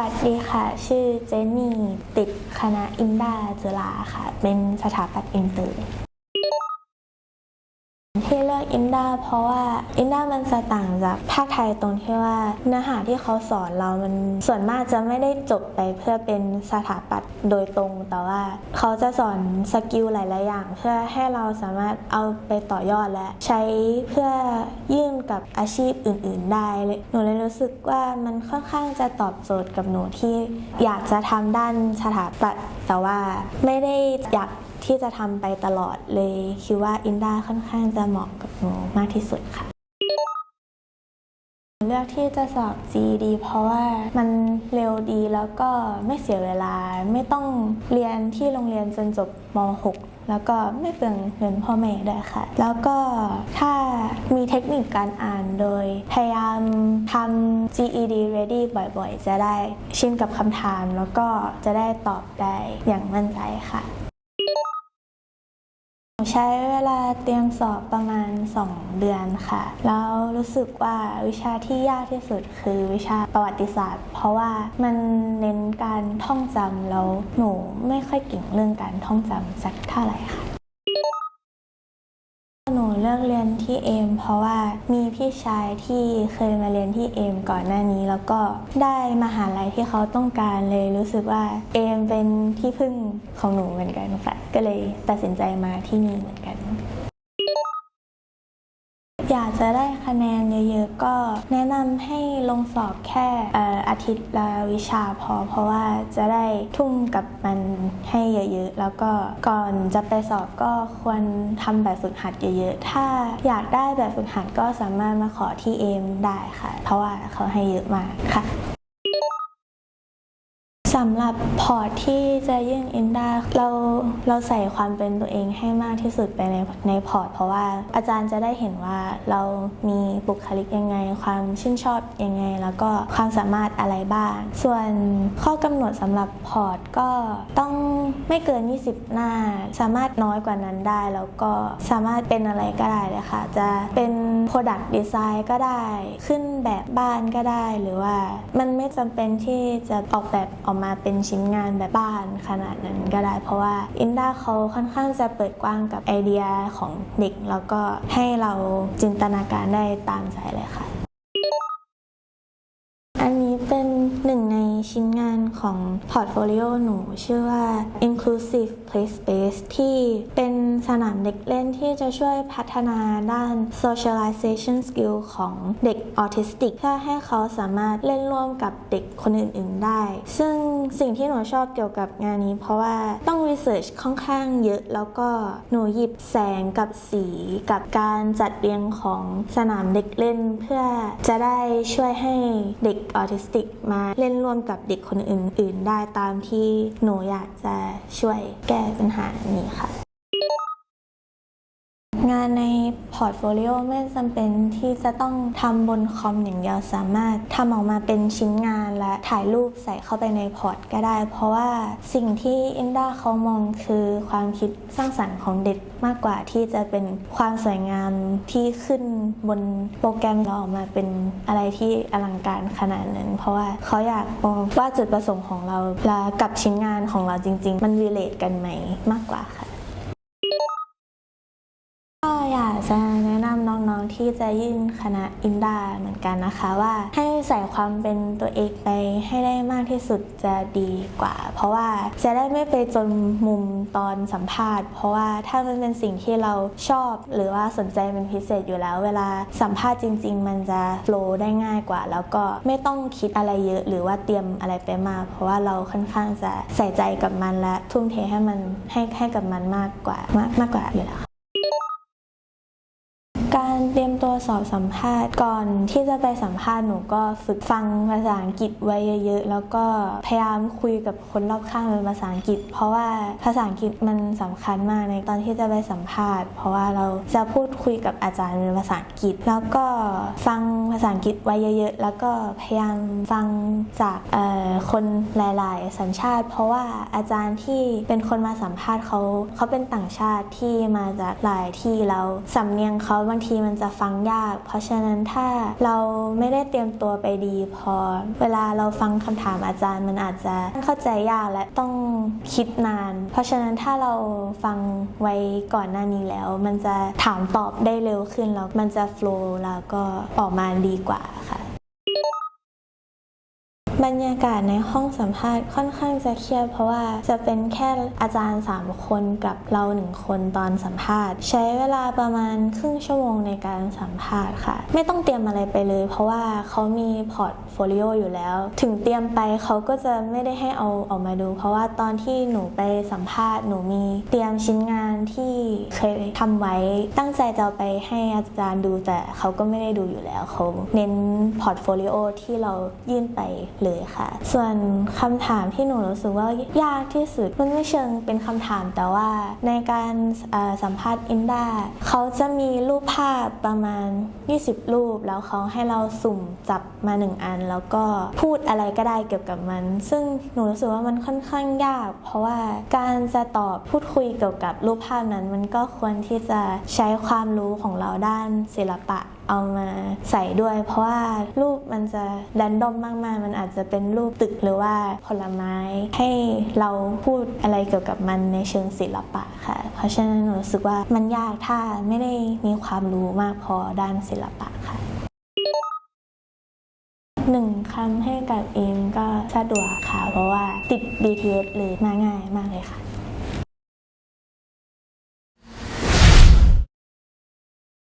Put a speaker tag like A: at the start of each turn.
A: วัสดีค่ะ ชื่อเจนนี่ ติดคณะอินดาจุฬาค่ะ เป็นสถาปัตย์อินเตอร์ที่เลือกอินดาเพราะว่าอินดามันจะต่างจากภาคไทยตรงที่ว่าเนื้อหาที่เขาสอนเรามันส่วนมากจะไม่ได้จบไปเพื่อเป็นสถาปัตย์โดยตรง แต่ว่าเขาจะสอนสกิลหลาย ๆ อย่าง เพื่อให้เราสามารถเอาไปต่อยอดและใช้เพื่อ กับอาชีพอื่น ๆ ได้เลยหนูเลยรู้สึกว่ามันค่อนข้างจะตอบโจทย์กับหนูที่อยากจะทำด้านสถาปัตย์แต่ว่าไม่ได้อยากที่จะทำไปตลอดเลยคิดว่าอินดาค่อนข้างจะเหมาะกับหนูมากที่สุดค่ะเลือกที่จะสอบ GED เพราะว่ามันเร็วดีแล้วก็ไม่เสียเวลาไม่ต้องเรียนที่โรงเรียนจนจบม .6 แล้วก็ไม่เปลืองเงินพ่อแม่ด้วยค่ะ แล้วก็ถ้ามีเทคนิคการอ่านโดย พยายามทำ GED ready บ่อยๆ จะได้ชินกับคำถาม แล้วก็จะได้ตอบได้อย่างมั่นใจค่ะ ใช้เวลาเตรียมสอบประมาณ 2 เดือนค่ะ แล้วรู้สึกว่าวิชาที่ยากที่สุดคือวิชาประวัติศาสตร์ เพราะว่ามันเน้นการท่องจำแล้วหนูไม่ค่อยเก่งเรื่องการท่องจำสักเท่าไหร่ค่ะ อกเรียนที่เอมเพราะว่ามีพี่ชายที่เคยมาเรียนที่เอมก่อนหน้านี้ แล้วก็ได้มหาลัยที่เขาต้องการเลยรู้สึกว่าเอมเป็นที่พึ่งของหนูเหมือนกันค่ะก็เลยตัดสินใจมาที่นี่เหมือนกัน จะได้คะแนนเยอะๆก็แนะนำให้ลงสอบแค่เอ่ออาทิตย์ละวิชาพอ เพราะว่าจะได้ทุ่มกับมันให้เยอะๆ แล้วก็ก่อนจะไปสอบก็ควรทำแบบฝึกหัดเยอะๆ ถ้าอยากได้แบบฝึกหัดก็สามารถมาขอที่เอมได้ค่ะ เพราะว่าเขาให้เยอะมากค่ะ สำหรับพอร์ตที่จะยื่นอินดาเราเราใส่ความเป็นตัวเองให้มากที่สุดไปในในพอร์ต เพราะว่าอาจารย์จะได้เห็นว่าเรามีบุคลิกยังไง ความชื่นชอบยังไง แล้วก็ความสามารถอะไรบ้าง ส่วนข้อกำหนดสำหรับพอร์ตก็ต้องไม่เกิน 20 หน้า สามารถน้อยกว่านั้นได้ แล้วก็สามารถเป็นอะไรก็ได้เลยค่ะ จะเป็น Product Design ก็ได้ ขึ้นแบบบ้านก็ได้ หรือว่ามันไม่จำเป็นที่จะออกแบบออกมามาเป็นชิ้นงานแบบบ้านขนาดนั้นก็ได้ เพราะว่าอินดาเขาค่อนข้างจะเปิดกว้างกับไอเดียของเด็ก แล้วก็ให้เราจินตนาการได้ตามใจเลยค่ะ อันนี้เป็นหนึ่งในชิ้นงานของพอร์ตโฟลิโอหนู ชื่อว่า Inclusive Play Space ที่เป็น สนามเด็กเล่นที่จะช่วยพัฒนาด้าน socialization skill ของเด็กออทิสติกเพื่อให้เขาสามารถเล่นร่วมกับเด็กคนอื่น ๆ ได้ ซึ่งสิ่งที่หนูชอบเกี่ยวกับงานนี้ เพราะว่าต้อง research ค่อนข้างเยอะ แล้วก็หนูหยิบแสงกับสีกับการจัดเรียงของสนามเด็กเล่นเพื่อจะได้ช่วยให้เด็กออทิสติกมาเล่นร่วมกับเด็กคนอื่น ๆ ได้ตามที่หนูอยากจะช่วยแก้ปัญหานี้ค่ะ งานในพอร์ตโฟลิโอไม่จำเป็นที่จะต้องทำบนคอมอย่างเดียวสามารถทำออกมาเป็นชิ้นงานและถ่ายรูปใส่เข้าไปในพอร์ตก็ได้ เพราะว่าสิ่งที่อินด้าเขามองคือความคิดสร้างสรรค์ของเด็กมากกว่าที่จะเป็นความสวยงามที่ขึ้นบนโปรแกรมเราออกมาเป็นอะไรที่อลังการขนาดนั้น เพราะว่าเขาอยากมองว่าจุดประสงค์ของเราและกับชิ้นงานของเราจริง ๆ มันรีเลทกันไหมมากกว่าค่ะ อยากจะแนะนำน้องๆที่จะยื่นคณะอินดาเหมือนกันนะคะว่าให้ใส่ความเป็นตัวเองไปให้ได้มากที่สุดจะดีกว่า เพราะว่าจะได้ไม่ไปจนมุมตอนสัมภาษณ์ เพราะว่าถ้ามันเป็นสิ่งที่เราชอบ หรือว่าสนใจเป็นพิเศษอยู่แล้ว เวลาสัมภาษณ์จริง ๆ มันจะโฟล์ได้ง่ายกว่า แล้วก็ไม่ต้องคิดอะไรเยอะ หรือว่าเตรียมอะไรไปมาก เพราะว่าเราค่อนข้างจะใส่ใจกับมันและทุ่มเทให้มันให้ให้กับมันมากกว่ามากมากกว่าอยู่แล้วค่ะ มตัวสอบสัมภาษณ์ก่อนที่จะไปสัมภาษณ์หนูก็ฝึกฟังภาษาอังกฤษไว้เยอะ ๆ แล้วก็พยายามคุยกับคนรอบข้างเป็นภาษาอังกฤษ เพราะว่าภาษาอังกฤษมันสำคัญมากในตอนที่จะไปสัมภาษณ์ เพราะว่าเราจะพูดคุยกับอาจารย์เป็นภาษาอังกฤษ แล้วก็ฟังภาษาอังกฤษไว้เยอะ ๆ แล้วก็พยายามฟังจากคนหลาย ๆ สัญชาติ เพราะว่าอาจารย์ที่เป็นคนมาสัมภาษณ์เขาเขาเป็นต่างชาติที่มาจากหลายที่แล้วสำเนียงเขาบางทีมันจะฟังฟังยาก เพราะฉะนั้นถ้าเราไม่ได้เตรียมตัวไปดีพอ เวลาเราฟังคำถามอาจารย์มันอาจจะเข้าใจยากและต้องคิดนาน เพราะฉะนั้นถ้าเราฟังไว้ก่อนหน้านี้แล้ว มันจะถามตอบได้เร็วขึ้นแล้วมันจะโฟล์แล้วก็ออกมาดีกว่าค่ะ บรรยากาศในห้องสัมภาษณ์ค่อนข้างจะเครียดเพราะว่าจะเป็นแค่อาจารย์ 3 คนกับเราหนึ่งคนตอนสัมภาษณ์ ใช้เวลาประมาณครึ่งชั่วโมงในการสัมภาษณ์ค่ะ ไม่ต้องเตรียมอะไรไปเลย เพราะว่าเขามีพอร์ตโฟลิโออยู่แล้ว ถึงเตรียมไปเขาก็จะไม่ได้ให้เอาออกมาดู เพราะว่าตอนที่หนูไปสัมภาษณ์หนูมีเตรียมชิ้นงานที่เคยทำไว้ตั้งใจจะไปให้อาจารย์ดูแต่เขาก็ไม่ได้ดูอยู่แล้วเขาเน้นพอร์ตโฟลิโอที่เรายื่นไปเลยค่ะ ส่วนคำถามที่หนูรู้สึกว่ายากที่สุดมันไม่เชิงเป็นคำถามแต่ว่าในการสัมภาษณ์อินดาเขาจะมีรูปภาพประมาณ 20 รูป แล้วเขาให้เราสุ่มจับมาหนึ่งอัน แล้วก็พูดอะไรก็ได้เกี่ยวกับมัน ซึ่งหนูรู้สึกว่ามันค่อนข้างยาก เพราะว่าการจะตอบพูดคุยเกี่ยวกับรูปภาพนั้น มันก็ควรที่จะใช้ความรู้ของเราด้านศิลปะ เอามาใส่ด้วย เพราะว่ารูปมันจะแรนดอมมากๆ มันอาจจะเป็นรูปตึกหรือว่าผลไม้ให้เราพูดอะไรเกี่ยวกับมันในเชิงศิลปะค่ะ เพราะฉะนั้นหนูรู้สึกว่ามันยากถ้าไม่ได้มีความรู้มากพอด้านศิลปะค่ะหนึ่งคำให้กับเองก็สะดวกค่ะ เพราะว่าติด BTS เลยมาง่ายมากเลยค่ะ